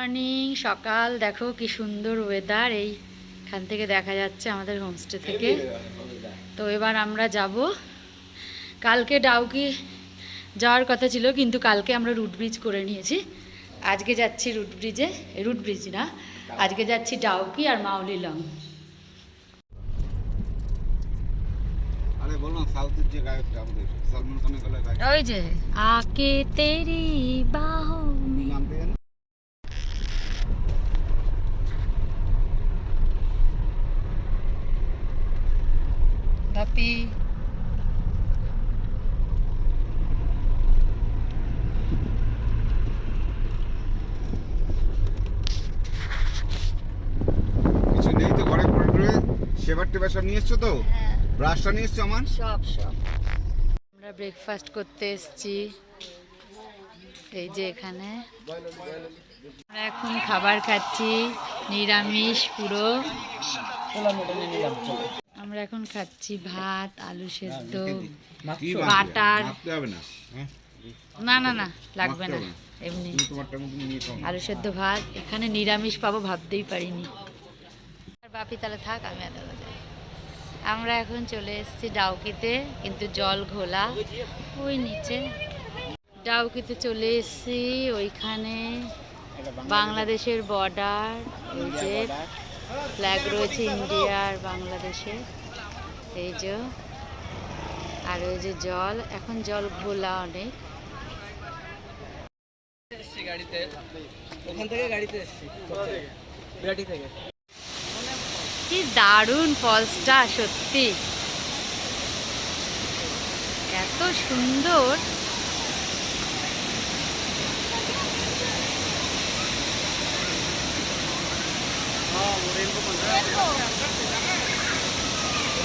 Morning সকাল দেখো কি সুন্দর ওয়েদার এইখান থেকে দেখা যাচ্ছে আমাদের হোমস্টে থেকে। তো এবার আমরা যাব। কালকে ডাউকি যাওয়ার কথা ছিল কিন্তু কালকে আমরা রুট ব্রিজ করে নিয়েছি। আজকে যাচ্ছি রুট ব্রিজে রুট ব্রিজ না আজকে যাচ্ছি ডাউকি আর মাউলি লং। ওই যে আকে তেরি বাহো। বাপি কিছু নেই তো ঘরে পড়ে টড়ে সেবার টেবার সব নিয়ে এসছো তো? ব্রাশটা নিয়ে এসছো আমার? সব সব। আমরা ব্রেকফাস্ট করতে এসেছি। এই যে এখানে। আমরা এখন খাবার খাচ্ছি নিরামিষ পুরো। আমরা এখন খাচ্ছি ভাত আলু সেদ্ধ বাটার। না হ্যাঁ? না না না লাগবে না। এমনি। আলু সেদ্ধ ভাত এখানে নিরামিষ পাবো ভাবতেই পারিনি। আর বাপি তাহলে থাক আমি যাই। আমরা এখন চলে এসেছি ডাউকিতে কিন্তু জল ঘোলা। ওই নিচে। ডাউকিতে চলে এসেছি ওইখানে বাংলাদেশের বর্ডার ওই যে ফ্ল্যাগ রয়েছে ইন্ডিয়ার বাংলাদেশের এই যে আর ওই যে জল এখন জল ঘোলা অনেক। গাড়িতে। ওখান থেকে গাড়িতে এসছি। বিরাটি থেকে। কি দারুণ ফলসটা সত্যি। এত সুন্দর।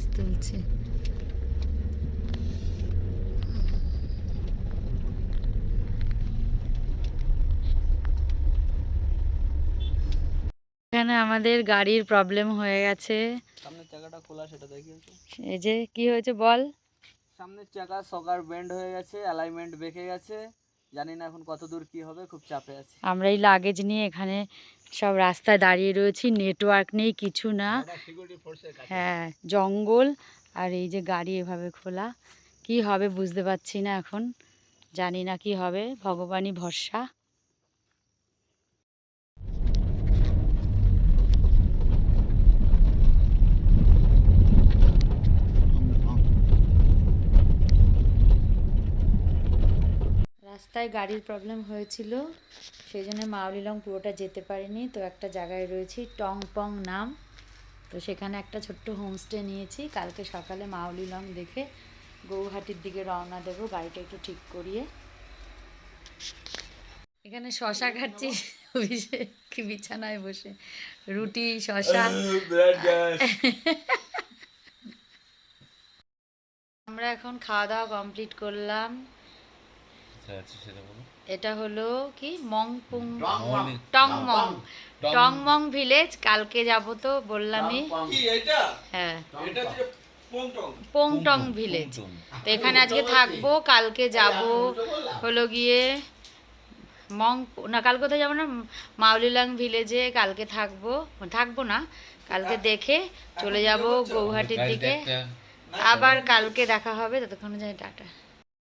জাস্ট তুলছে। এখানে আমাদের গাড়ির প্রবলেম হয়ে গেছে। সামনের চাকাটা খোলা সেটা দেখিয়েছো এই যে কি হয়েছে বল? সামনের চাকা সকার বেন্ড হয়ে গেছে অ্যালাইনমেন্ট বেঁকে গেছে। জানি না এখন কত দূর কি হবে খুব চাপে আছে। আমরা এই লাগেজ নিয়ে এখানে সব রাস্তায় দাঁড়িয়ে রয়েছি নেটওয়ার্ক নেই কিছু না। হ্যাঁ জঙ্গল আর এই যে গাড়ি এভাবে খোলা কি হবে বুঝতে পারছি না এখন জানি না কি হবে ভগবানই ভরসা। রাস্তায় গাড়ির প্রবলেম হয়েছিল, সেই জন্য মাউলিলং পুরোটা যেতে পারিনি। তো একটা জায়গায় রয়েছি টং পং নাম। তো সেখানে একটা ছোট্ট হোমস্টে নিয়েছি। কালকে সকালে মাউলিলং দেখে গৌহাটির দিকে রওনা দেবো, গাড়িটা একটু ঠিক করিয়ে। এখানে শশা খাচ্ছি, অভিষেক বিছানায় বসে। রুটি, শশা। আমরা এখন খাওয়া দাওয়া কমপ্লিট করলাম। এটা হলো কি? মংপুং টংমং। টংমং। ভিলেজ। কালকে যাব তো বললামই। হ্যাঁ। পোংটং। ভিলেজ। তো এখানে আজকে থাকব। কালকে যাব। হলো গিয়ে মং না কাল কোথায় যাব না? মাউলিলাং ভিলেজে কালকে থাকব। থাকব না। কালকে দেখে চলে যাব গৌহাটির দিকে। আবার কালকে দেখা হবে। ততক্ষণে যাই টাটা।